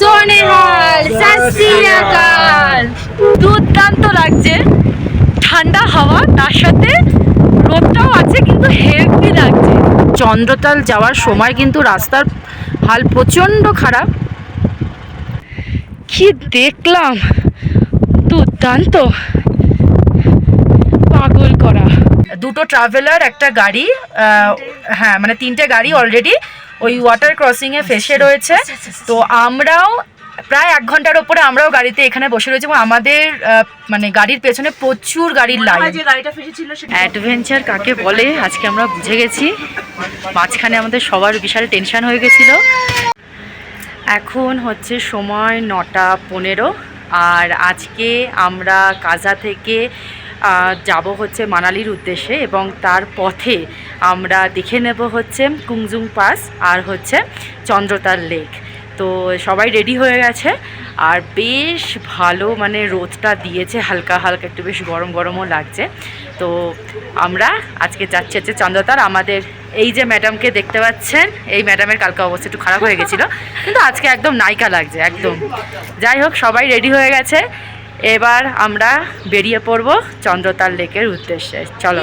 সোনেহাল সাসিয়াকাল দুর্দান্ত লাগছে। ঠান্ডা হাওয়া তার সাথে রোদটাও আছে কিন্তু হেভি লাগছে। চন্দ্রতাল যাওয়ার সময় কিন্তু রাস্তার হাল প্রচণ্ড খারাপ। কি দেখলাম? দুর্দান্ত। পাগল করা। দুটো ট্রাভেলার একটা গাড়ি আহ, হ্যাঁ মানে তিনটে গাড়ি অলরেডি ওই ওয়াটার ক্রসিংয়ে ফেসে রয়েছে। তো আমরাও প্রায় এক ঘণ্টার ওপরে আমরাও গাড়িতে এখানে বসে রয়েছি এবং আমাদের মানে গাড়ির পেছনে প্রচুর গাড়ির লাইন অ্যাডভেঞ্চার কাকে বলে? আজকে আমরা বুঝে গেছি। মাঝখানে আমাদের সবার বিশাল টেনশন হয়ে গেছিল। এখন হচ্ছে সময় নটা পনেরো। আর আজকে আমরা কাজা থেকে যাব হচ্ছে মানালির উদ্দেশ্যে এবং তার পথে আমরা দেখে নেব হচ্ছে কুংজুং পাস আর হচ্ছে চন্দ্রতার লেক। তো সবাই রেডি হয়ে গেছে। আর বেশ ভালো মানে রোদটা দিয়েছে, হালকা হালকা একটু বেশ গরম গরমও লাগছে। তো আমরা আজকে যাচ্ছি হচ্ছে চন্দ্রতার। আমাদের এই যে ম্যাডামকে দেখতে পাচ্ছেন, এই ম্যাডামের কালকে অবস্থা একটু খারাপ হয়ে গেছিল। কিন্তু আজকে একদম নায়িকা লাগছে, একদম। যাই হোক, সবাই রেডি হয়ে গেছে। এবার আমরা বেরিয়ে পড়ব চন্দ্রতার লেকের উদ্দেশ্যে। চলো।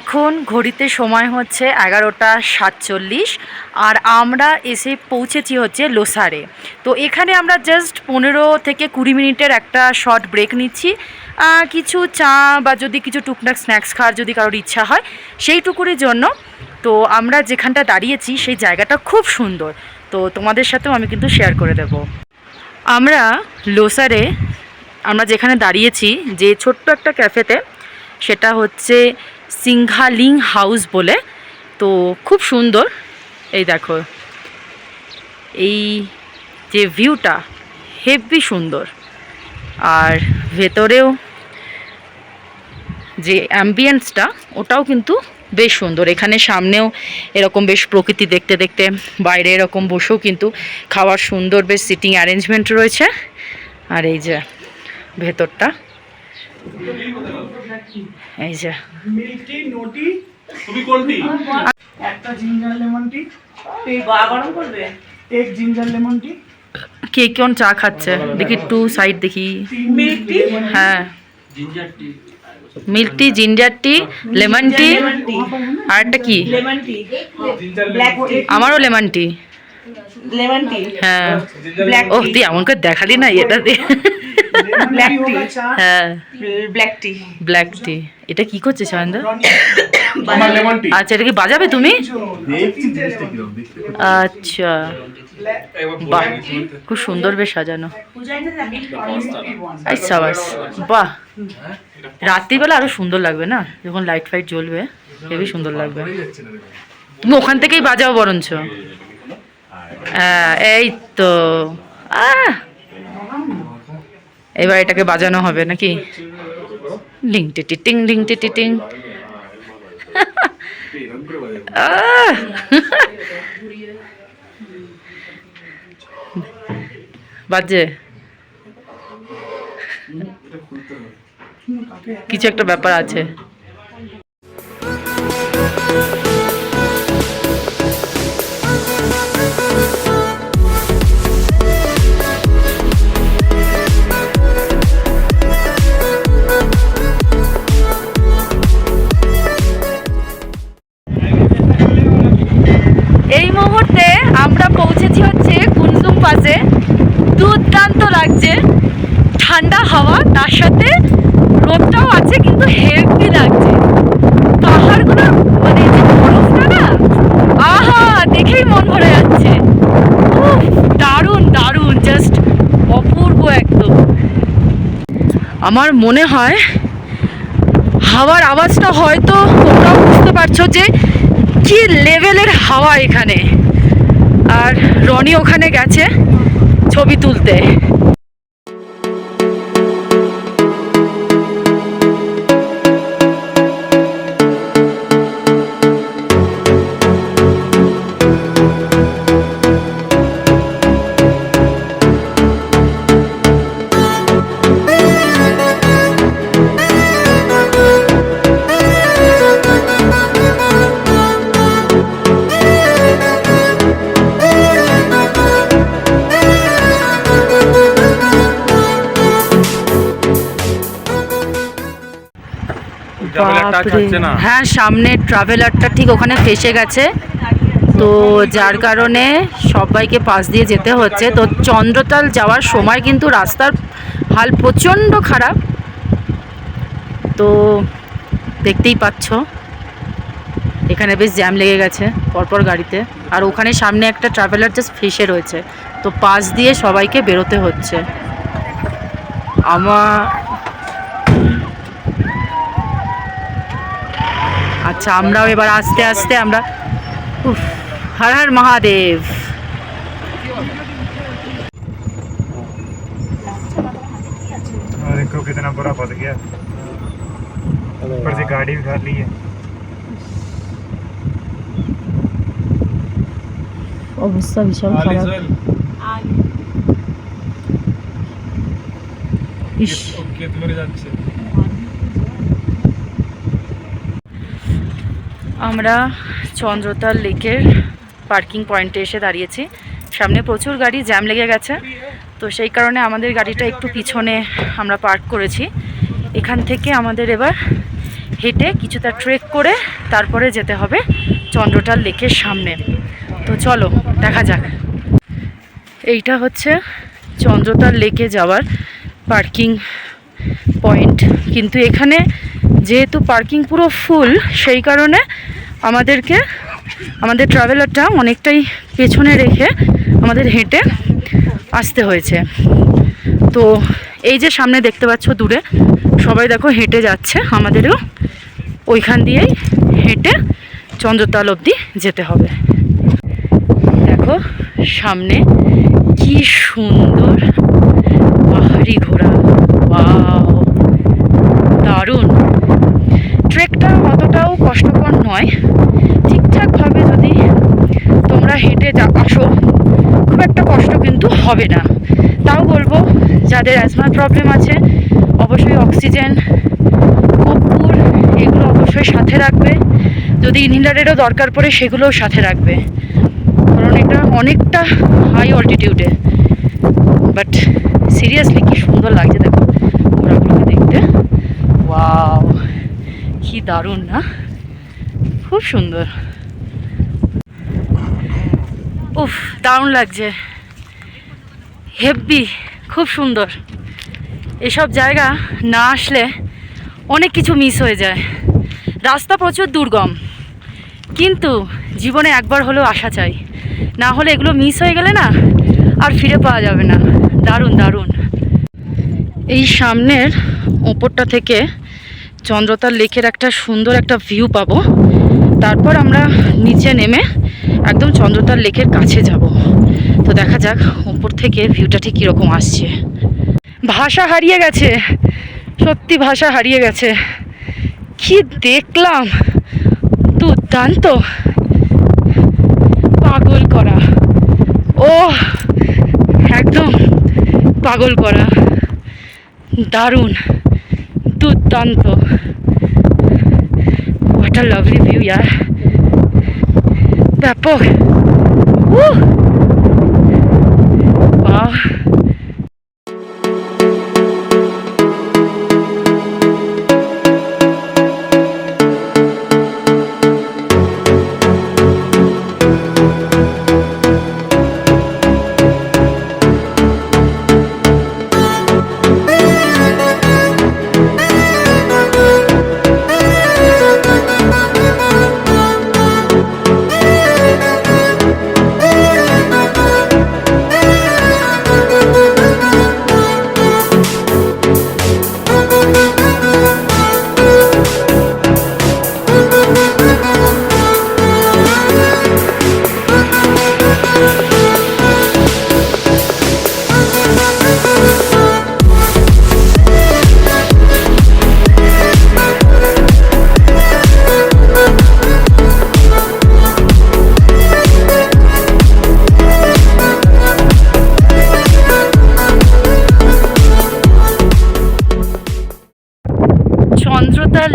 এখন ঘড়িতে সময় হচ্ছে এগারোটা সাতচল্লিশ, আর আমরা এসে পৌঁছেছি হচ্ছে লোসারে। তো এখানে আমরা জাস্ট পনেরো থেকে কুড়ি মিনিটের একটা শর্ট ব্রেক নিচ্ছি। কিছু চা বা যদি কিছু টুকটাক স্ন্যাক্স খাওয়ার যদি কারোর ইচ্ছা হয় সেইটুকুর জন্য। তো আমরা যেখানটা দাঁড়িয়েছি, সেই জায়গাটা খুব সুন্দর। তো তোমাদের সাথেও আমি কিন্তু শেয়ার করে দেব। আমরা লোসারে, আমরা যেখানে দাঁড়িয়েছি, যে ছোট্ট একটা ক্যাফেতে সেটা হচ্ছে সিংহালিং হাউস বলে। তো খুব সুন্দর। এই দেখো। এই যে ভিউটা, হেভি সুন্দর। আর ভেতরেও যে অ্যাম্বিয়েন্সটা ওটাও কিন্তু বেশ সুন্দর। এখানে সামনেও এরকম বেশ প্রকৃতি দেখতে দেখতে, বাইরে এরকম বসেও কিন্তু খাওয়ার সুন্দর বেশ সিটিং অ্যারেঞ্জমেন্ট রয়েছে। আর এই যে ভেতরটা। এই যে। মিল্কি নোটি তুমি কোনটি একটা জিঞ্জার লেমন টি। বা গরম করবে? এক জিঞ্জার লেমন টি। কে কেমন চা খাচ্ছে? দেখি টু সাইড দেখি। Milk tea? হ্যাঁ। Milk tea. Ginger tea lemon tea lemon tea আর একটা কি? Lemon tea. আমারও লেমন টি। লেমন টি। হ্যাঁ। ব্ল্যাক ও তুই এমন করে দেখালি না এটা দিয়ে। ব্ল্যাক টি হ্যাঁ। ব্ল্যাক টি ব্ল্যাক টি এটা কি করছে সায়ন্দা? আমার লেমন টি আচ্ছা এটা কি বাজাবে তুমি? আচ্ছা। বাহ খুব সুন্দর বেশ সাজানো। সাবাস বাহ। রাত্রিবেলা আরও সুন্দর লাগবে না? যখন লাইট ফাইট জ্বলবে হেবি সুন্দর লাগবে। তুমি ওখান থেকেই বাজাও বরঞ্চ। হ্যাঁ, এই তো। আহ! এবার এটাকে বাজানো হবে নাকি? লিং টিটি টিং লিং টিটি টিং! বাজে। কিছু একটা ব্যাপার আছে। মুহূর্তে আমরা পৌঁছেছি হচ্ছে কুনজুম পাসে দুর্দান্ত লাগছে। ঠান্ডা হাওয়া, তার সাথে রোদটাও আছে, কিন্তু হেভি লাগছে। মানে যে বরফটা না, আহা, দেখেই মন ভরে যাচ্ছে। দারুণ দারুণ জাস্ট অপূর্ব একদম। আমার মনে হয় হাওয়ার আওয়াজটা হয়তো তোমরাও বুঝতে পারছ যে কি লেভেলের হাওয়া এখানে। আর রনি ওখানে গেছে ছবি তুলতে। হ্যাঁ সামনে ট্রাভেলারটা ঠিক ওখানে ফেসে গেছে। তো যার কারণে সবাইকে পাশ দিয়ে যেতে হচ্ছে। তো চন্দ্রতাল যাওয়ার সময় কিন্তু রাস্তার হাল প্রচণ্ড খারাপ। তো দেখতেই পাচ্ছ। এখানে বেশ জ্যাম লেগে গেছে পরপর গাড়িতে। আর ওখানে সামনে একটা ট্রাভেলার জাস্ট ফেসে রয়েছে। তো পাশ দিয়ে সবাইকে বেরোতে হচ্ছে। আমার আচ্ছা আমরাও এবার আস্তে আস্তে আমরা উফ, হর হর মহাদেব और देखो कितना बुरा फंस गया ऊपर से गाड़ी भी खाली है অবস্থা ভীষণ খারাপ ইস কেত মেরে যাচ্ছে আমরা চন্দ্রতাল লেকের পার্কিং পয়েন্টে এসে দাঁড়িয়েছি। সামনে প্রচুর গাড়ি জ্যাম লেগে গেছে। তো সেই কারণে আমাদের গাড়িটা একটু পিছনে আমরা পার্ক করেছি। এখান থেকে আমাদের এবার হেঁটে কিছুটা ট্রেক করে তারপরে যেতে হবে চন্দ্রতাল লেকের সামনে। তো চলো, দেখা যাক। এইটা হচ্ছে চন্দ্রতাল লেকে যাওয়ার পার্কিং পয়েন্ট। কিন্তু এখানে যেহেতু পার্কিং পুরো ফুল, সেই কারণে আমাদেরকে, আমাদের ট্রাভেলারটা অনেকটাই পেছনে রেখে আমাদের হেঁটে আসতে হয়েছে। তো এই যে সামনে দেখতে পাচ্ছ দূরে, সবাই দেখো হেঁটে যাচ্ছে, আমাদেরও ওইখান দিয়েই হেঁটে চন্দ্রতাল অবধি যেতে হবে। দেখো সামনে কি সুন্দর পাহাড়ি ঘোড়া, ওয়াও দারুণ ট্রেকটা অতটাও কষ্টকর নয় ঠিকঠাকভাবে যদি তোমরা হেঁটে যা আসো খুব একটা কষ্ট কিন্তু হবে না। তাও বলব, যাদের অ্যাজমার প্রবলেম আছে, অবশ্যই অক্সিজেন কর্পূর, এগুলো অবশ্যই সাথে রাখবে। যদি ইনহেলারেরও দরকার পড়ে, সেগুলোও সাথে রাখবে। কারণ এটা অনেকটা হাই অল্টিটিউডে বাট সিরিয়াসলি কি সুন্দর লাগছে, দেখো। ঘোড়াগুলোকে দেখতে। ওয়াও কি দারুণ, না? খুব সুন্দর। উফ, দারুণ লাগছে। হেব্বি খুব সুন্দর। এসব জায়গা না আসলে অনেক কিছু মিস হয়ে যায়। রাস্তা প্রচুর দুর্গম। কিন্তু জীবনে একবার হলেও আসা চাই। না হলে এগুলো মিস হয়ে গেলে না আর ফিরে পাওয়া যাবে না। দারুণ দারুণ। এই সামনের ওপরটা থেকে চন্দ্রতার লেকের একটা সুন্দর একটা ভিউ পাবো। তারপর আমরা নিচে নেমে একদম চন্দ্রতার লেকের কাছে যাব। তো দেখা যাক উপর থেকে ভিউটা ঠিক কীরকম আসছে। ভাষা হারিয়ে গেছে। সত্যি ভাষা হারিয়ে গেছে। কি দেখলাম? দুর্দান্ত। পাগল করা। ও একদম পাগল করা। দারুণ। দুর্দান্ত। হোয়াট লাভলি ভিউ ইয়ার ব্যাপক। Ah.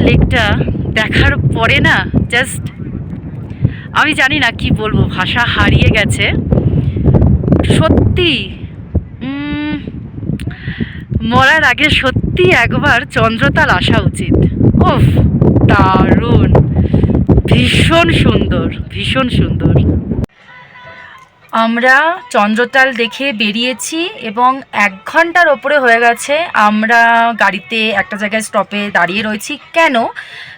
লেকটা দেখার পরে না জাস্ট আমি জানি না কি বলব, ভাষা হারিয়ে গেছে। সত্যি মরার আগে সত্যি একবার চন্দ্রতাল আসা উচিত। ওফ দারুণ। ভীষণ সুন্দর ভীষণ সুন্দর। আমরা চন্দ্রতাল দেখে বেরিয়েছি এবং এক ঘণ্টার ওপরে হয়ে গেছে। আমরা গাড়িতে একটা জায়গায় স্টপে দাঁড়িয়ে রয়েছি। কেন?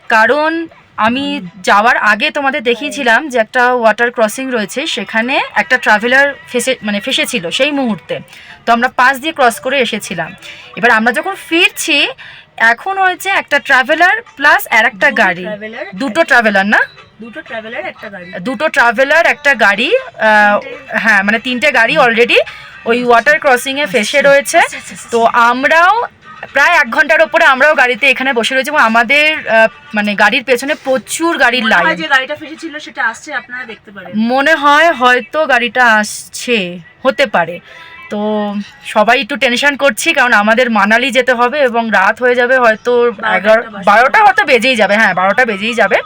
কারণ আমি যাওয়ার আগে তোমাদের দেখিয়েছিলাম যে একটা ওয়াটার ক্রসিং রয়েছে সেখানে একটা ট্রাভেলার ফেসে মানে ফেসেছিল সেই মুহূর্তে। তো আমরা পাশ দিয়ে ক্রস করে এসেছিলাম। এবার আমরা যখন ফিরছি এখন হয়েছে একটা ট্রাভেলার প্লাস আর একটা গাড়ি। দুটো ট্রাভেলার না? দুটো ট্রাভেলার একটা গাড়ি। দুটো ট্রাভেলার একটা গাড়ি হ্যাঁ মানে তিনটে গাড়ি অলরেডি ওই ওয়াটার ক্রসিং এ ফেসে রয়েছে। তো আমরাও প্রায় এক ঘণ্টার ওপরে আমরাও গাড়িতে এখানে বসে রয়েছি এবং আমাদের মানে গাড়ির পেছনে প্রচুর গাড়ির লাইন যে গাড়িটা ফেসেছিল সেটা আসছে আপনারা দেখতে পারেন। মনে হয় হয়তো গাড়িটা আসছে হতে পারে। তো সবাই একটু টেনশন করছি কারণ আমাদের মানালি যেতে হবে এবং রাত হয়ে যাবে হয়তো এগারো বারোটা হয়তো বেজেই যাবে হ্যাঁ বারোটা বেজেই যাবে।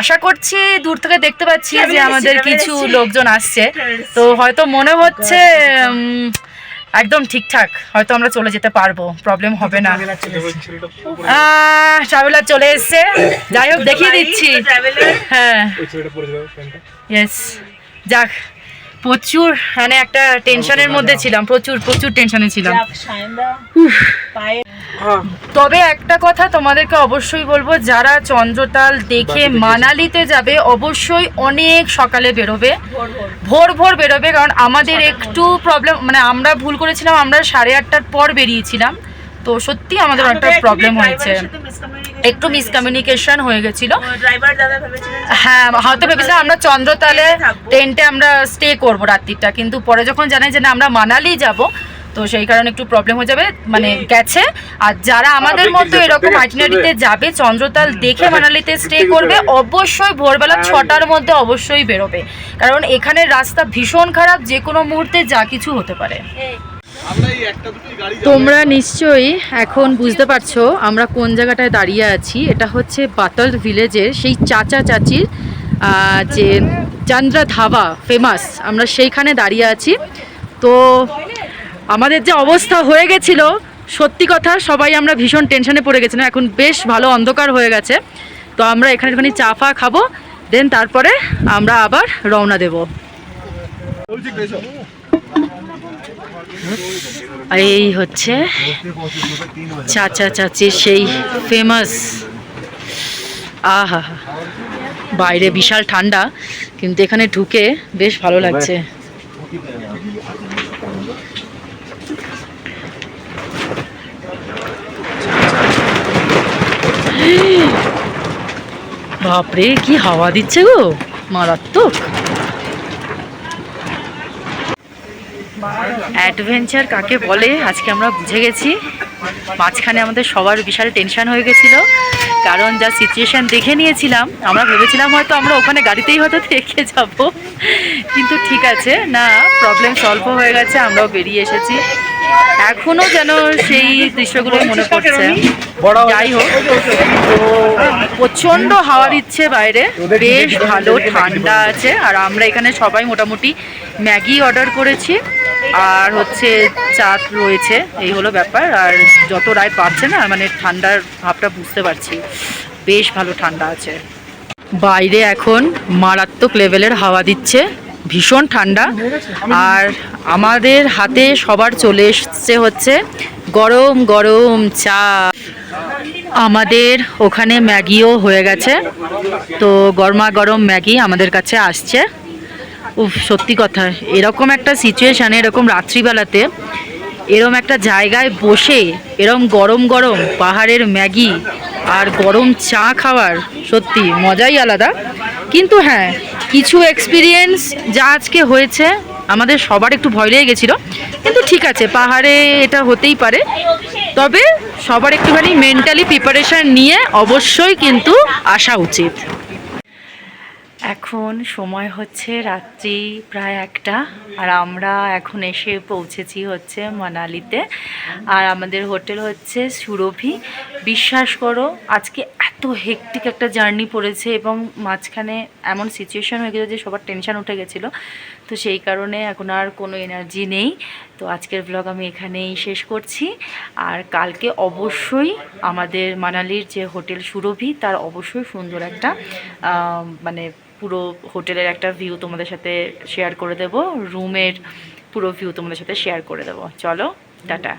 আশা করছি দূর থেকে দেখতে পাচ্ছি যে আমাদের কিছু লোকজন আসছে। তো হয়তো মনে হচ্ছে একদম ঠিকঠাক হয়তো আমরা চলে যেতে পারব প্রবলেম হবে না। ট্রাভেলার চলে এসছে। যাই হোক দেখিয়ে দিচ্ছি। হ্যাঁ। ইয়েস যাক। প্রচুর মানে একটা টেনশনের মধ্যে ছিলাম প্রচুর প্রচুর টেনশনে ছিলাম। তবে একটা কথা তোমাদেরকে অবশ্যই বলব যারা চন্দ্রতাল দেখে মানালিতে যাবে অবশ্যই অনেক সকালে বেরোবে। ভোর ভোর। ভোর ভোর বেরোবে কারণ আমাদের একটু প্রবলেম মানে আমরা ভুল করেছিলাম আমরা সাড়ে আটটার পর বেরিয়েছিলাম। তো সত্যি আমাদের অনেকটা প্রবলেম হয়েছে। একটু মিসকমিউনিকেশন হয়ে গেছিল। ড্রাইভার দাদা ভেবেছিলেন হ্যাঁ হয়তো ভেবেছিলাম আমরা চন্দ্রতালে টেন্টে আমরা স্টে করব রাত্রিটা কিন্তু পরে যখন জানাই যে না আমরা মানালি যাব তো সেই কারণে একটু প্রবলেম হয়ে যাবে মানে গেছে। আর যারা আমাদের মতো এরকম আইটিনারিতে যাবে চন্দ্রতাল দেখে মানালিতে স্টে করবে অবশ্যই ভোরবেলা ছটার মধ্যে অবশ্যই বেরোবে। কারণ এখানের রাস্তা ভীষণ খারাপ যে কোনো মুহূর্তে যা কিছু হতে পারে। তোমরা নিশ্চয়ই এখন বুঝতে পারছ আমরা কোন জায়গাটায় দাঁড়িয়ে আছি। এটা হচ্ছে বাতল ভিলেজের সেই চাচা চাচির যে চান্দ্রা ধাবা ফেমাস আমরা সেইখানে দাঁড়িয়ে আছি। তো আমাদের যে অবস্থা হয়ে গেছিল সত্যি কথা সবাই আমরা ভীষণ টেনশনে পড়ে গেছিলাম। এখন বেশ ভালো অন্ধকার হয়ে গেছে। তো আমরা এখানে একটুখানি চা ফা খাব দেন তারপরে আমরা আবার রওনা দেবো। আর এই হচ্ছে চাচা চাচির সেই ফেমাস আহা বাইরে বিশাল ঠান্ডা কিন্তু এখানে ঢুকে বেশ ভালো লাগছে। বাপরে কি হাওয়া দিচ্ছে গো মারাত্মক। অ্যাডভেঞ্চার কাকে বলে, আজকে আমরা বুঝে গেছি। মাঝখানে আমাদের সবার বিশাল টেনশন হয়ে গেছিল, কারণ যা সিচুয়েশন দেখে নিয়েছিলাম, আমরা ভেবেছিলাম হয়তো আমরা ওখানে গাড়িতেই হয়তো থেকে যাব। কিন্তু ঠিক আছে, না প্রবলেম সলভ হয়ে গেছে, আমরাও বেরিয়ে এসেছি। এখনও যেন সেই দৃশ্যগুলো মনে পড়ছে। যাই হোক, প্রচণ্ড হাওয়া দিচ্ছে বাইরে, বেশ ভালো ঠান্ডা আছে, আর আমরা এখানে সবাই মোটামুটি ম্যাগি অর্ডার করেছি। আর হচ্ছে চা রয়েছে, এই হলো ব্যাপার। আর যত রায় পাচ্ছে না মানে ঠান্ডার ভাবটা বুঝতে পারছি। বেশ ভালো ঠান্ডা আছে। বাইরে এখন মারাত্মক লেভেলের হাওয়া দিচ্ছে, ভীষণ ঠান্ডা। আর আমাদের হাতে সবার চলে এসছে হচ্ছে গরম গরম চা। আমাদের ওখানে ম্যাগিও হয়ে গেছে। তো গরমা গরম ম্যাগি আমাদের কাছে আসছে। উফ, সত্যি কথা। এরকম একটা সিচুয়েশানে এরকম রাত্রিবেলাতে, এরম একটা জায়গায় বসে, এরম গরম গরম পাহাড়ের ম্যাগি আর গরম চা খাওয়ার, সত্যি মজাই আলাদা। কিন্তু হ্যাঁ কিছু এক্সপিরিয়েন্স যা আজকে হয়েছে, আমাদের সবার একটু ভয় লেগে গেছিল। কিন্তু ঠিক আছে, পাহাড়ে এটা হতেই পারে। তবে সবার একটুখানি মেন্টালি প্রিপারেশান নিয়ে অবশ্যই কিন্তু আসা উচিত। এখন সময় হচ্ছে রাত্রি প্রায় একটা, আর আমরা এখন এসে পৌঁছেছি হচ্ছে মানালিতে। আর আমাদের হোটেল হচ্ছে সুরভি। বিশ্বাস করো, আজকে এত হেকটিক একটা জার্নি পড়েছে এবং মাঝখানে এমন সিচুয়েশন হয়ে গেছে যে সবার টেনশন উঠে গেছিল। তো সেই কারণে এখন আর কোনো এনার্জি নেই। তো আজকের ব্লগ আমি এখানেই শেষ করছি। আর কালকে অবশ্যই আমাদের মানালির যে হোটেল সুরভি, তার অবশ্যই সুন্দর একটা মানে পুরো হোটেলের একটা ভিউ তোমাদের সাথে শেয়ার করে দেব। রুমের পুরো ভিউ তোমাদের সাথে শেয়ার করে দেবো। চলো, টাটা।